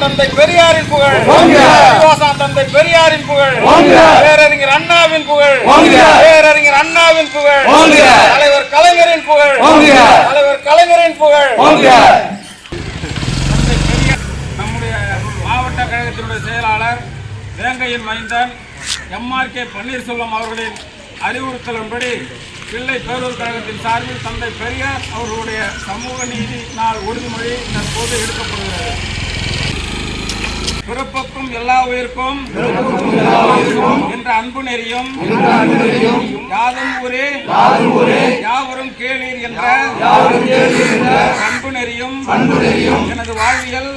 தந்தை பெரியாரின் புகழ். அறிவாசான் தந்தை பெரியாரின் புகழ். பேரறிஞர் அண்ணாவின் புகழ். பேரறிஞர் அண்ணாவின் புகழ். தலைவர் கலைஞரின் புகழ். தலைவர் கலைஞரின் புகழ் நம்முடைய மாவட்ட கழகத்தினுடைய செயலாளர் வேங்கையின் மைந்தன் எம்ஆர் கே பன்னீர்செல்வம் அவர்களின் அறிவுறுத்தலின்படி பிள்ளை பேரூர் கழகத்தின் சார்பில் தந்தை பெரியார் அவர்களுடைய சமூக நீதி நாள் உறுதிமொழி தற்போது எடுக்கப்படுகிறது பிறப்புக்கும் எல்லா உயிருக்கும் என்ற அன்பு நெறியும் யாதும் ஊரே யாவரும் கேளீர் என்ற அன்பு நெறியும் எனது வாழ்வியல்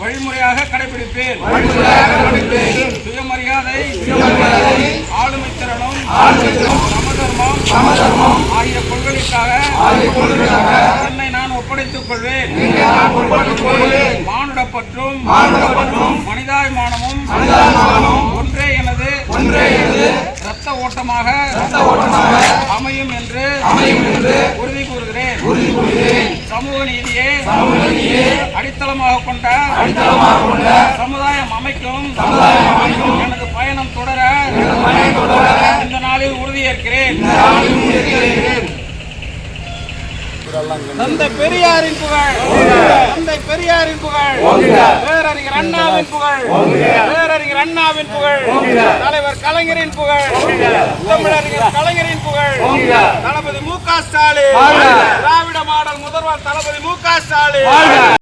வழிமுறையாக கடைபிடிப்பேன். சுயமரியாதை ஆளுமை திறனும் சமதர்மம் ஆகிய கொள்கைக்காக ஒப்படைத்துக் கொள்வேன் மானுட பற்றும் மனிதாபிமானமும் ஒன்றே எனது ரத்த ஓட்டமாக அமையும் என்று உறுதி கூறுகிறேன். சமூக நீதியே அடித்தளமாக கொண்ட சமுதாயம் அமைக்கும். எனது பயணம் தொடர இந்த நாளில் உறுதியேற்கிறேன். தந்தை பெரியாரின் புகழ். தந்தை பெரியாரின் புகழ். பேரறிஞர் அண்ணாவின் புகழ். பேரறிஞர் அண்ணாவின் புகழ். தலைவர் கலைஞரின் புகழ். தமிழறிஞர் கலைஞரின் புகழ். தளபதி மு க ஸ்டாலின். திராவிட மாடல் முதல்வர் தளபதி மு க ஸ்டாலின்.